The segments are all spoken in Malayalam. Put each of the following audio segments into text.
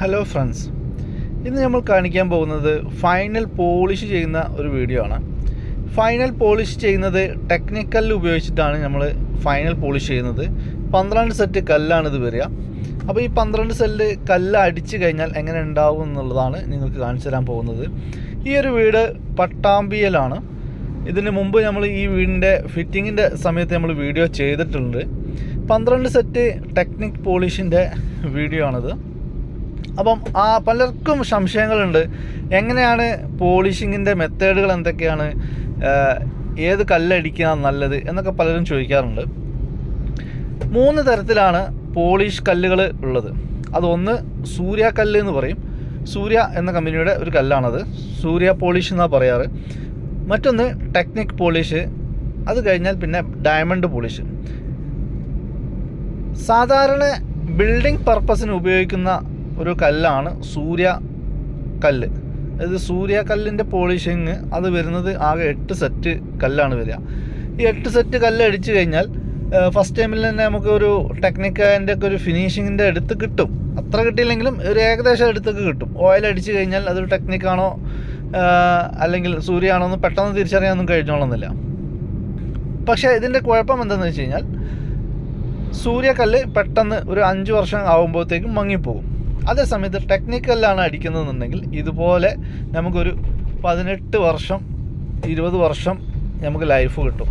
ഹലോ ഫ്രണ്ട്സ് ഇന്ന് നമ്മൾ കാണിക്കാൻ പോകുന്നത് ഫൈനൽ പോളിഷ് ചെയ്യുന്ന ഒരു വീഡിയോ ആണ്. ഫൈനൽ പോളിഷ് ചെയ്യുന്നത് ടെക്നിക്കൽ ഉപയോഗിച്ചിട്ടാണ് നമ്മൾ ഫൈനൽ പോളിഷ് ചെയ്യുന്നത്. പന്ത്രണ്ട് സെറ്റ് കല്ലാണ് ഇത് വരിക. അപ്പോൾ ഈ പന്ത്രണ്ട് സെല്ല് കല്ല് അടിച്ചു കഴിഞ്ഞാൽ എങ്ങനെ ഉണ്ടാവും എന്നുള്ളതാണ് നിങ്ങൾക്ക് കാണിച്ചു തരാൻ പോകുന്നത്. ഈ ഒരു വീട് പട്ടാമ്പിയിലാണ്. ഇതിന് മുമ്പ് നമ്മൾ ഈ വീടിന്റെ ഫിറ്റിങ്ങിന്റെ സമയത്ത് നമ്മൾ വീഡിയോ ചെയ്തിട്ടുണ്ട്. പന്ത്രണ്ട് സെറ്റ് ടെക്നിക് പോളിഷിന്റെ വീഡിയോ ആണിത്. അപ്പം ആ പലർക്കും സംശയങ്ങളുണ്ട്. എങ്ങനെയാണ് പോളിഷിങ്ങിന്റെ മെത്തേഡുകൾ എന്തൊക്കെയാണ്? ഏത് കല്ലടിക്കാൻ നല്ലത് എന്നൊക്കെ പലരും ചോദിക്കാറുണ്ട്. മൂന്ന് തരത്തിലാണ് പോളിഷ് കല്ലുകൾ ഉള്ളത്. അതൊന്ന് സൂര്യ കല്ല് എന്ന് പറയും. സൂര്യ എന്ന കമ്പനിയുടെ ഒരു കല്ലാണത്. സൂര്യ പോളിഷ് എന്നാണ് പറയാറ്. മറ്റൊന്ന് ടെക്നിക് പോളിഷ്. അത് കഴിഞ്ഞാൽ പിന്നെ ഡയമണ്ട് പോളിഷ്. സാധാരണ ബിൽഡിംഗ് പർപ്പസിന് ഉപയോഗിക്കുന്ന ഒരു കല്ലാണ് സൂര്യ കല്ല്. അതായത് സൂര്യ കല്ലിന്റെ പോളിഷിങ് അത് വരുന്നത് ആകെ എട്ട് സെറ്റ് കല്ലാണ് വരിക. ഈ എട്ട് സെറ്റ് കല്ല് അടിച്ചു കഴിഞ്ഞാൽ ഫസ്റ്റ് ടൈമിൽ തന്നെ നമുക്ക് ഒരു ടെക്നിക്കന്റെ ഒക്കെ ഒരു ഫിനിഷിങ്ങിന്റെ അടുത്ത് കിട്ടും. അത്ര കിട്ടിയില്ലെങ്കിലും ഒരു ഏകദേശം അടുത്തൊക്കെ കിട്ടും. ഓയിൽ അടിച്ചു കഴിഞ്ഞാൽ അതൊരു ടെക്നിക്കാണോ അല്ലെങ്കിൽ സൂര്യയാണോ എന്ന് പെട്ടെന്ന് തിരിച്ചറിയാനൊന്നും കഴിഞ്ഞോളന്നില്ല. പക്ഷേ ഇതിന്റെ കുഴപ്പം എന്താണെന്ന് വെച്ച് കഴിഞ്ഞാൽ സൂര്യക്കല്ല് പെട്ടെന്ന് ഒരു അഞ്ച് വർഷം ആകുമ്പോഴത്തേക്കും മങ്ങിപ്പോകും. അതേ സമയത്ത് ടെക്നിക്കലാണ് അടിക്കുന്നതെന്നുണ്ടെങ്കിൽ ഇതുപോലെ നമുക്കൊരു പതിനെട്ട് വർഷം ഇരുപത് വർഷം നമുക്ക് ലൈഫ് കിട്ടും.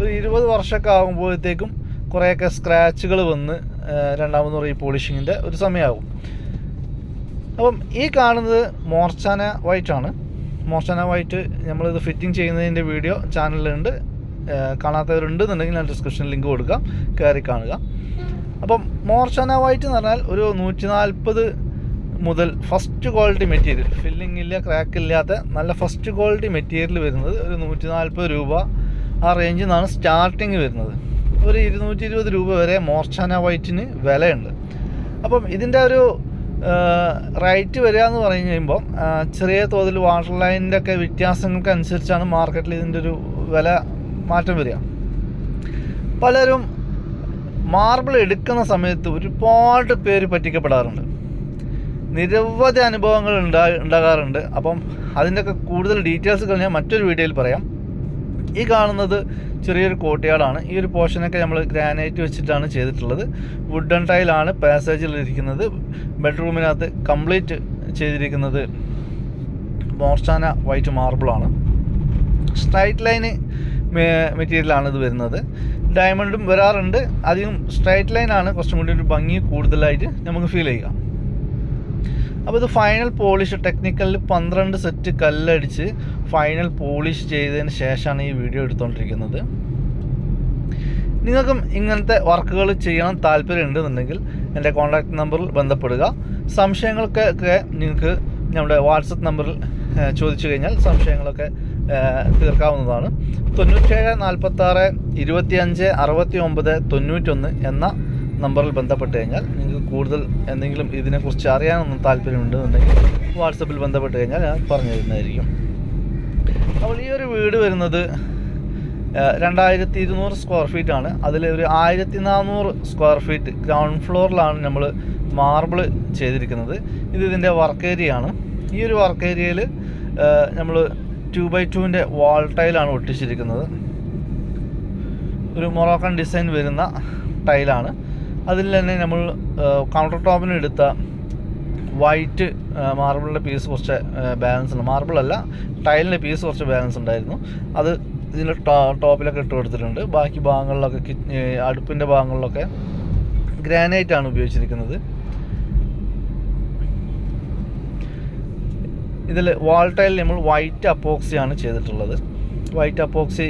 ഒരു ഇരുപത് വർഷമൊക്കെ ആകുമ്പോഴത്തേക്കും കുറേയൊക്കെ സ്ക്രാച്ചുകൾ വന്ന് രണ്ടാമത് ഈ പോളിഷിങ്ങിന്റെ ഒരു സമയമാകും. അപ്പം ഈ കാണുന്നത് മോർച്ചാന വൈറ്റാണ് മോർച്ചാന വൈറ്റ് നമ്മളിത് ഫിറ്റിംഗ് ചെയ്യുന്നതിന്റെ വീഡിയോ ചാനലിലുണ്ട് കാണാത്തവരുണ്ട് എന്നുണ്ടെങ്കിൽ ഞാൻ ഡിസ്ക്രിപ്ഷൻ ലിങ്ക് കൊടുക്കാം. കയറി കാണുക. അപ്പം മോർഷന വൈറ്റ് എന്ന് പറഞ്ഞാൽ ഒരു നൂറ്റി നാൽപ്പത് മുതൽ ഫസ്റ്റ് ക്വാളിറ്റി മെറ്റീരിയൽ ഫില്ലിംഗ് ഇല്ല ക്രാക്ക് ഇല്ലാത്ത നല്ല ഫസ്റ്റ് ക്വാളിറ്റി മെറ്റീരിയൽ വരുന്നത് ഒരു നൂറ്റി നാൽപ്പത് രൂപ ആ റേഞ്ചിൽ നിന്നാണ് സ്റ്റാർട്ടിങ് വരുന്നത്. ഒരു ഇരുന്നൂറ്റി ഇരുപത് രൂപ വരെ മോർച്ചാന വൈറ്റിന് വിലയുണ്ട്. അപ്പം ഇതിന്റെ ഒരു റേറ്റ് വരിക എന്ന് പറഞ്ഞു കഴിയുമ്പോൾ ചെറിയ തോതിൽ വാട്ടർ ലൈനിന്റെ ഒക്കെ വ്യത്യാസങ്ങൾക്ക് അനുസരിച്ചാണ് മാർക്കറ്റിൽ ഇതിന്റെ ഒരു വില മാറ്റം വരിക. പലരും മാർബിൾ എടുക്കുന്ന സമയത്ത് ഒരുപാട് പേര് പറ്റിക്കപ്പെടാറുണ്ട്. നിരവധി അനുഭവങ്ങൾ ഉണ്ടാ ഉണ്ടാകാറുണ്ട്. അപ്പം അതിന്റെയൊക്കെ കൂടുതൽ ഡീറ്റെയിൽസുകൾ ഞാൻ മറ്റൊരു വീഡിയോയിൽ പറയാം. ഈ കാണുന്നത് ചെറിയൊരു കോട്ടയാടാണ്. ഈ ഒരു പോർഷനൊക്കെ നമ്മൾ ഗ്രാനൈറ്റ് വെച്ചിട്ടാണ് ചെയ്തിട്ടുള്ളത്. വുഡൻ ടൈലാണ് പാസേജിൽ ഇരിക്കുന്നത്. ബെഡ്റൂമിനകത്ത് കംപ്ലീറ്റ് ചെയ്തിരിക്കുന്നത് മോർച്ചാന വൈറ്റ് മാർബിളാണ് സ്ട്രൈറ്റ് ലൈന് മെറ്റീരിയലാണ് ഇത് വരുന്നത്. ഡയമണ്ടും വരാറുണ്ട്. അധികം സ്ട്രൈറ്റ് ലൈനാണ് കുറച്ചും കൂടി ഒരു ഭംഗി കൂടുതലായിട്ട് നമുക്ക് ഫീൽ ചെയ്യുക അപ്പോൾ ഇത് ഫൈനൽ പോളിഷ് ടെക്നിക്കലിൽ പന്ത്രണ്ട് സെറ്റ് കല്ലടിച്ച് ഫൈനൽ പോളിഷ് ചെയ്തതിന് ശേഷമാണ് ഈ വീഡിയോ എടുത്തുകൊണ്ടിരിക്കുന്നത് നിങ്ങൾക്കും ഇങ്ങനത്തെ വർക്കുകൾ ചെയ്യണം താല്പര്യം ഉണ്ടെന്നുണ്ടെങ്കിൽ എന്റെ കോൺടാക്ട് നമ്പറിൽ ബന്ധപ്പെടുക. സംശയങ്ങൾക്കൊക്കെ നിങ്ങൾക്ക് നമ്മുടെ വാട്സപ്പ് നമ്പറിൽ ചോദിച്ചു കഴിഞ്ഞാൽ സംശയങ്ങളൊക്കെ തീർക്കാവുന്നതാണ്. തൊണ്ണൂറ്റേഴ് നാൽപ്പത്താറ് ഇരുപത്തിയഞ്ച് അറുപത്തി ഒമ്പത് തൊണ്ണൂറ്റൊന്ന് എന്ന നമ്പറിൽ ബന്ധപ്പെട്ട് കഴിഞ്ഞാൽ നിങ്ങൾക്ക് കൂടുതൽ എന്തെങ്കിലും ഇതിനെക്കുറിച്ച് അറിയാനൊന്നും താല്പര്യമുണ്ടെന്നുണ്ടെങ്കിൽ വാട്സപ്പിൽ ബന്ധപ്പെട്ട് കഴിഞ്ഞാൽ ഞാൻ പറഞ്ഞു തരുന്നതായിരിക്കും അപ്പോൾ ഈ ഒരു വീട് വരുന്നത് രണ്ടായിരത്തി ഇരുന്നൂറ് സ്ക്വയർ ഫീറ്റ് ആണ്. അതിൽ ഒരു ആയിരത്തി നാനൂറ് സ്ക്വയർ ഫീറ്റ് ഗ്രൗണ്ട് ഫ്ലോറിലാണ് നമ്മൾ മാർബിൾ ചെയ്തിരിക്കുന്നത്. ഇത് ഇതിന്റെ വർക്ക് ഏരിയ ആണ് ഈ ഒരു വർക്ക് ഏരിയയിൽ നമ്മൾ ടു ബൈ ടുവിന്റെ വാൾ ടൈലാണ് ഒട്ടിച്ചിരിക്കുന്നത്. ഒരു മൊറോക്കൻ ഡിസൈൻ വരുന്ന ടൈലാണ് അതിൽ തന്നെ നമ്മൾ കൗണ്ടർ ടോപ്പിന് എടുത്ത വൈറ്റ് മാർബിളിന്റെ പീസ് കുറച്ച് ബാലൻസ് ഉണ്ട്. മാർബിളല്ല ടൈലിന്റെ പീസ് കുറച്ച് ബാലൻസ് ഉണ്ടായിരുന്നു. അത് ഇതിന്റെ ടോപ്പിലൊക്കെ ഇട്ട് കൊടുത്തിട്ടുണ്ട്. ബാക്കി ഭാഗങ്ങളിലൊക്കെ അടുപ്പിന്റെ ഭാഗങ്ങളിലൊക്കെ ഗ്രാനൈറ്റ് ആണ് ഉപയോഗിച്ചിരിക്കുന്നത്. ഇതിൽ വാൾ ടൈലിൽ നമ്മൾ വൈറ്റ് അപ്പോക്സിയാണ് ചെയ്തിട്ടുള്ളത്. വൈറ്റ് അപ്പോക്സി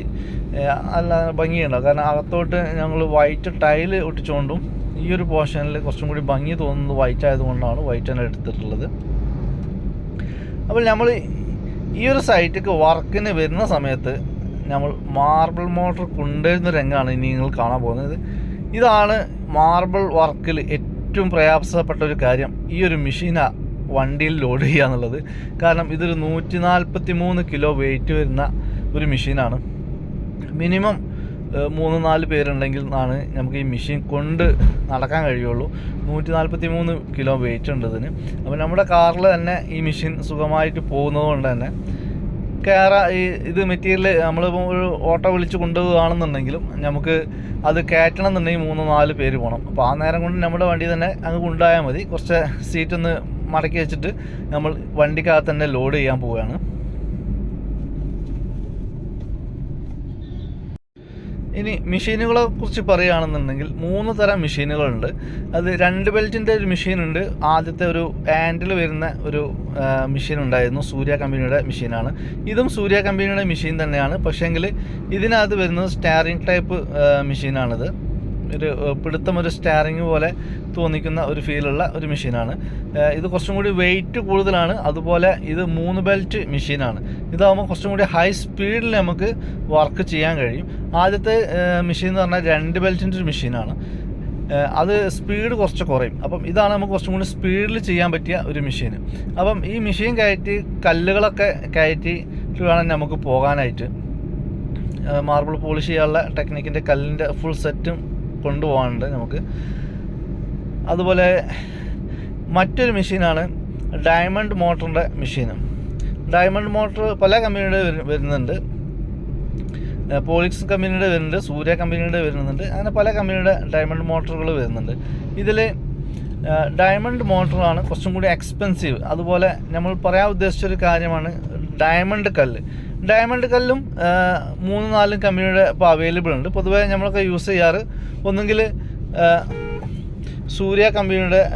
നല്ല ഭംഗിയുണ്ടോ? കാരണം അകത്തോട്ട് ഞങ്ങൾ വൈറ്റ് ടൈൽ ഒട്ടിച്ചുകൊണ്ടും ഈ ഒരു പോർഷനിൽ കുറച്ചും കൂടി ഭംഗി തോന്നുന്നത് വൈറ്റ് ആയതുകൊണ്ടാണ് വൈറ്റ് തന്നെ എടുത്തിട്ടുള്ളത്. അപ്പോൾ നമ്മൾ ഈ ഒരു സൈറ്റിക്ക് വർക്കിന് വരുന്ന സമയത്ത് നമ്മൾ മാർബിൾ മോട്ടർ കൊണ്ടുവരുന്ന രംഗമാണ് ഇനി നിങ്ങൾ കാണാൻ പോകുന്നത്. ഇതാണ് മാർബിൾ വർക്കിൽ ഏറ്റവും പ്രയാസപ്പെട്ട ഒരു കാര്യം. ഈ ഒരു മെഷീനാണ് വണ്ടിയിൽ ലോഡ് ചെയ്യുക എന്നുള്ളത്. കാരണം ഇതൊരു നൂറ്റി നാൽപ്പത്തി മൂന്ന് കിലോ വെയിറ്റ് വരുന്ന ഒരു മെഷീനാണ് മിനിമം മൂന്ന് നാല് പേരുണ്ടെങ്കിൽ ആണ് നമുക്ക് ഈ മെഷീൻ കൊണ്ട് നടക്കാൻ കഴിയുള്ളൂ. നൂറ്റി നാൽപ്പത്തി മൂന്ന് കിലോ വെയിറ്റ് ഉണ്ട് ഇതിന്. അപ്പോൾ നമ്മുടെ കാറിൽ തന്നെ ഈ മെഷീൻ സുഖമായിട്ട് പോകുന്നത് കൊണ്ട് തന്നെ കയറ ഈ ഇത് മെറ്റീരിയൽ നമ്മളിപ്പോൾ ഒരു ഓട്ടോ വിളിച്ച് കൊണ്ടുപോകുകയാണെന്നുണ്ടെങ്കിലും നമുക്ക് അത് കയറ്റണം എന്നുണ്ടെങ്കിൽ മൂന്ന് നാല് പേര് പോകണം അപ്പോൾ ആ നേരം കൊണ്ട് നമ്മുടെ വണ്ടി തന്നെ അങ്ങ് കൊണ്ടുപോയാൽ മതി. കുറച്ച് സീറ്റ് ഒന്ന് മടക്കി വെച്ചിട്ട് നമ്മൾ വണ്ടിക്കകത്ത് തന്നെ ലോഡ് ചെയ്യാൻ പോവുകയാണ്. ഇനി മെഷീനുകളെ കുറിച്ച് പറയുകയാണെന്നുണ്ടെങ്കിൽ മൂന്ന് തരം മെഷീനുകളുണ്ട്. അത് രണ്ട് ബെൽറ്റിന്റെ ഒരു മെഷീനുണ്ട്. ആദ്യത്തെ ഒരു ആൻഡിൽ വരുന്ന ഒരു മെഷീൻ ഉണ്ടായിരുന്നു സൂര്യ കമ്പനിയുടെ മെഷീനാണ്. ഇതും സൂര്യ കമ്പനിയുടെ മെഷീൻ തന്നെയാണ്. പക്ഷേങ്കിൽ ഇതിനകത്ത് വരുന്നത് സ്റ്റാറിങ് ടൈപ്പ് മെഷീനാണിത്. ഒരു പിടുത്തം ഒരു സ്റ്റാറിങ് പോലെ തോന്നിക്കുന്ന ഒരു ഫീലുള്ള ഒരു മെഷീനാണ് ഇത് കുറച്ചും കൂടി വെയിറ്റ് കൂടുതലാണ്. അതുപോലെ ഇത് മൂന്ന് ബെൽറ്റ് മെഷീനാണ് ഇതാകുമ്പോൾ കുറച്ചും കൂടി ഹൈ സ്പീഡിൽ നമുക്ക് വർക്ക് ചെയ്യാൻ കഴിയും. ആദ്യത്തെ മെഷീൻ എന്ന് പറഞ്ഞാൽ രണ്ട് ബെൽറ്റിന്റെ ഒരു മെഷീനാണ് അത് സ്പീഡ് കുറച്ച് കുറയും. അപ്പം ഇതാണ് നമുക്ക് കുറച്ചും കൂടി സ്പീഡിൽ ചെയ്യാൻ പറ്റിയ ഒരു മെഷീൻ അപ്പം ഈ മെഷീൻ കയറ്റി കല്ലുകളൊക്കെ കയറ്റി വേണം നമുക്ക് പോകാനായിട്ട്. മാർബിൾ പോളിഷ് ചെയ്യാനുള്ള ടെക്നിക്കിന്റെ കല്ലിന്റെ ഫുൾ സെറ്റും കൊണ്ടുപോകാനുണ്ട് നമുക്ക്. അതുപോലെ മറ്റൊരു മെഷീനാണ് ഡയമണ്ട് മോട്ടറിന്റെ മെഷീൻ. ഡയമണ്ട് മോട്ടർ പല കമ്പനിയുടെ വരുന്നുണ്ട്. പോളിക്സ് കമ്പനിയുടെ വരുന്നുണ്ട് സൂര്യ കമ്പനിയുടെ വരുന്നുണ്ട് അങ്ങനെ പല കമ്പനിയുടെ ഡയമണ്ട് മോട്ടറുകൾ വരുന്നുണ്ട്. ഇതിൽ ഡയമണ്ട് മോട്ടറാണ് കുറച്ചും കൂടി എക്സ്പെൻസീവ്. അതുപോലെ നമ്മൾ പറയാൻ ഉദ്ദേശിച്ചൊരു കാര്യമാണ് ഡയമണ്ട് കല്ല്. ഡയമണ്ട് കല്ലും മൂന്ന് നാലും കമ്പനിയുടെ ഇപ്പോൾ അവൈലബിൾ ഉണ്ട്. പൊതുവേ നമ്മളൊക്കെ യൂസ് ചെയ്യാറ് ഒന്നുകിൽ സൂര്യ കമ്പനിയുടെ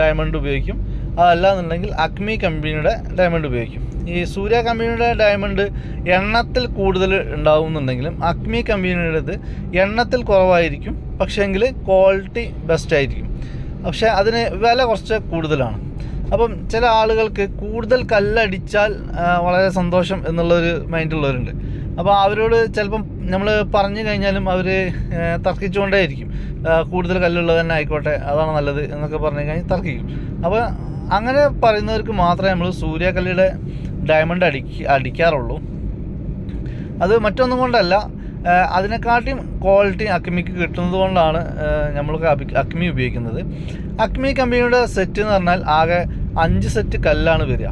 ഡയമണ്ട് ഉപയോഗിക്കും. അതല്ല എന്നുണ്ടെങ്കിൽ അക്മി കമ്പനിയുടെ ഡയമണ്ട് ഉപയോഗിക്കും. ഈ സൂര്യ കമ്പനിയുടെ ഡയമണ്ട് എണ്ണത്തിൽ കൂടുതൽ ഉണ്ടാവുന്നുണ്ടെങ്കിലും അക്മി കമ്പനിയുടേത് എണ്ണത്തിൽ കുറവായിരിക്കും. പക്ഷേങ്കിൽ ക്വാളിറ്റി ബെസ്റ്റ് ആയിരിക്കും. പക്ഷേ അതിന് വില കുറച്ച് കൂടുതലാണ്. അപ്പം ചില ആളുകൾക്ക് കൂടുതൽ കല്ലടിച്ചാൽ വളരെ സന്തോഷം എന്നുള്ളൊരു മൈൻഡുള്ളവരുണ്ട്. അപ്പോൾ അവരോട് ചിലപ്പം നമ്മൾ പറഞ്ഞു കഴിഞ്ഞാലും അവർ തർക്കിച്ചുകൊണ്ടേയിരിക്കും. കൂടുതൽ കല്ലുള്ളത് തന്നെ ആയിക്കോട്ടെ അതാണ് നല്ലത് എന്നൊക്കെ പറഞ്ഞു കഴിഞ്ഞാൽ തർക്കിക്കും. അപ്പോൾ അങ്ങനെ പറയുന്നവർക്ക് മാത്രമേ നമ്മൾ സൂര്യകല്ലിയുടെ ഡയമണ്ട് അടിക്ക അടിക്കാറുള്ളൂ. അത് മറ്റൊന്നും കൊണ്ടല്ല അതിനെക്കാട്ടിയും ക്വാളിറ്റി അക്മിക്ക് കിട്ടുന്നത് കൊണ്ടാണ് നമ്മൾക്ക് അക്മി ഉപയോഗിക്കുന്നത്. അക്മി കമ്പനിയുടെ സെറ്റ് എന്ന് പറഞ്ഞാൽ ആകെ അഞ്ച് സെറ്റ് കല്ലാണ് വരിക.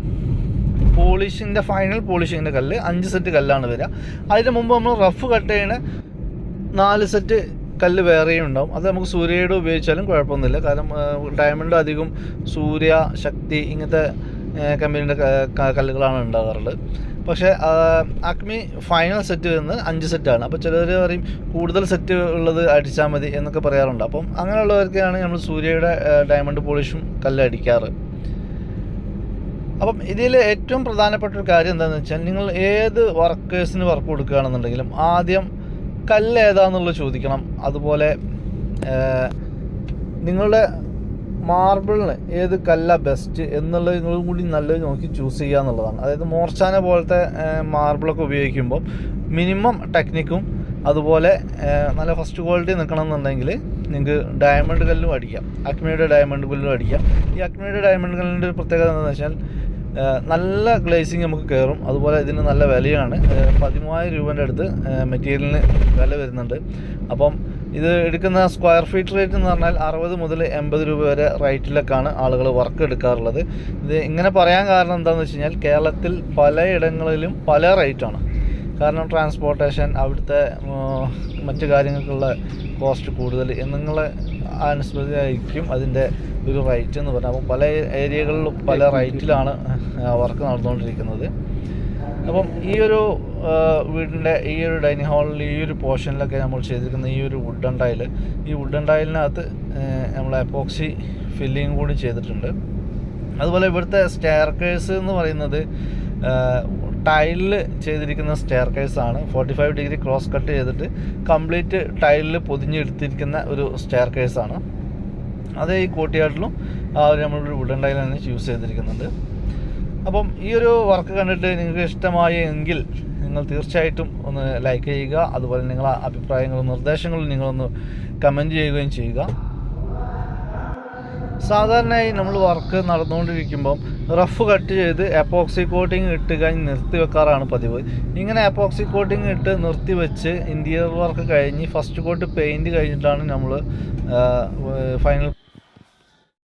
പോളിഷിന്റെ ഫൈനൽ പോളിഷിങ്ങിന്റെ കല്ല് അഞ്ച് സെറ്റ് കല്ലാണ് വരിക. അതിന് മുമ്പ് നമ്മൾ റഫ് കട്ട് ചെയ്യണ നാല് സെറ്റ് കല്ല് വേറെയും ഉണ്ടാവും. അത് നമുക്ക് സൂര്യയുടെ ഉപയോഗിച്ചാലും കുഴപ്പമൊന്നുമില്ല. കാരണം ഡയമണ്ട് അധികം സൂര്യ ശക്തി ഇങ്ങനത്തെ കമ്പനിയുടെ കല്ലുകളാണ് ഉണ്ടാകാറുള്ളത്. പക്ഷേ അക്മി ഫൈനൽ സെറ്റ് വരുന്നത് അഞ്ച് സെറ്റാണ് അപ്പോൾ ചിലർ പറയും കൂടുതൽ സെറ്റ് ഉള്ളത് അടിച്ചാൽ മതി എന്നൊക്കെ പറയാറുണ്ട്. അപ്പം അങ്ങനെയുള്ളവർക്കാണ് നമ്മൾ സൂര്യയുടെ ഡയമണ്ട് പോളിഷും കല്ല് അടിക്കാറ്. അപ്പം ഇതിൽ ഏറ്റവും പ്രധാനപ്പെട്ട ഒരു കാര്യം എന്താണെന്ന് വെച്ചാൽ നിങ്ങൾ ഏത് വർക്കേഴ്സിന് വർക്ക് കൊടുക്കുകയാണെന്നുണ്ടെങ്കിലും ആദ്യം കല്ല് ഏതാണെന്നുള്ളത് ചോദിക്കണം. അതുപോലെ നിങ്ങളുടെ മാർബിളിന് ഏത് കല്ല ബെസ്റ്റ് എന്നുള്ളത് നിങ്ങളും കൂടി നല്ലത് നോക്കി ചൂസ് ചെയ്യുക എന്നുള്ളതാണ്. അതായത് മോർച്ചാന പോലത്തെ മാർബിളൊക്കെ ഉപയോഗിക്കുമ്പോൾ മിനിമം ടെക്നിക്കും അതുപോലെ നല്ല ഫസ്റ്റ് ക്വാളിറ്റി നിൽക്കണം എന്നുണ്ടെങ്കിൽ നിങ്ങൾക്ക് ഡയമണ്ട് കല്ലും അടിക്കാം. അക്മിയുടെ ഡയമണ്ട് കല്ലും അടിക്കാം. ഈ അക്മിയുടെ ഡയമണ്ട് കല്ലിന്റെ ഒരു പ്രത്യേകത എന്താണെന്ന് വെച്ചാൽ നല്ല ഗ്ലേസിങ് നമുക്ക് കയറും. അതുപോലെ ഇതിന് നല്ല വിലയാണ്. പതിമൂവായിരം രൂപേന്റെ അടുത്ത് മെറ്റീരിയലിന് വില വരുന്നുണ്ട്. അപ്പം ഇത് എടുക്കുന്ന സ്ക്വയർ ഫീറ്റ് റേറ്റ് എന്ന് പറഞ്ഞാൽ അറുപത് മുതൽ എൺപത് രൂപ വരെ റേറ്റിലൊക്കെയാണ് ആളുകൾ വർക്ക് എടുക്കാറുള്ളത്. ഇത് ഇങ്ങനെ പറയാൻ കാരണം എന്താണെന്ന് വെച്ച് കഴിഞ്ഞാൽ കേരളത്തിൽ പലയിടങ്ങളിലും പല റേറ്റാണ്. കാരണം ട്രാൻസ്പോർട്ടേഷൻ അവിടുത്തെ മറ്റു കാര്യങ്ങൾക്കുള്ള കോസ്റ്റ് കൂടുതൽ എന്നിങ്ങനെ അനുസൃതമായിരിക്കും അതിന്റെ ഒരു റൈറ്റ് എന്ന് പറഞ്ഞാൽ. അപ്പം പല ഏരിയകളിലും പല റൈറ്റിലാണ് വർക്ക് നടന്നുകൊണ്ടിരിക്കുന്നത്. അപ്പം ഈ ഒരു വീടിന്റെ ഈ ഒരു ഡൈനിങ് ഹാളിൽ ഈ ഒരു പോർഷനിലൊക്കെ നമ്മൾ ചെയ്തിരിക്കുന്ന ഈ ഒരു വുഡൻ ടൈൽ ഈ വുഡൻ ടൈലിനകത്ത് നമ്മൾ എപ്പോക്സി ഫില്ലിങ് കൂടി ചെയ്തിട്ടുണ്ട്. അതുപോലെ ഇവിടുത്തെ സ്റ്റെയർ കേസ് എന്ന് പറയുന്നത് ടൈലിൽ ചെയ്തിരിക്കുന്ന സ്റ്റെയർ ആണ്. Forty five degree cross cut ചെയ്തിട്ട് കംപ്ലീറ്റ് ടൈലിൽ പൊതിഞ്ഞെടുത്തിരിക്കുന്ന ഒരു സ്റ്റെയർ ആണ്. അത് ഈ കോട്ടിയാട്ടിലും ആ ഒരു നമ്മളൊരു വുഡൻ തന്നെ യൂസ് ചെയ്തിരിക്കുന്നുണ്ട് അപ്പം ഈ ഒരു വർക്ക് കണ്ടിട്ട് നിങ്ങൾക്ക് ഇഷ്ടമായി എങ്കിൽ നിങ്ങൾ തീർച്ചയായിട്ടും ഒന്ന് ലൈക്ക് ചെയ്യുക. അതുപോലെ നിങ്ങളെ അഭിപ്രായങ്ങളും നിർദ്ദേശങ്ങളും നിങ്ങളൊന്ന് കമന്റ് ചെയ്യുകയും ചെയ്യുക. സാധാരണയായി നമ്മൾ വർക്ക് നടന്നുകൊണ്ടിരിക്കുമ്പം റഫ് കട്ട് ചെയ്ത് എപ്പോക്സി കോട്ടിങ് ഇട്ട് കഴിഞ്ഞ് നിർത്തി വെക്കാറാണ് പതിവ്. ഇങ്ങനെ എപ്പോക്സി കോട്ടിങ് ഇട്ട് നിർത്തി വെച്ച് ഇന്റീരിയർ വർക്ക് കഴിഞ്ഞ് ഫസ്റ്റ് കോട്ട് പെയിന്റ് കഴിഞ്ഞിട്ടാണ് നമ്മൾ ഫൈനൽ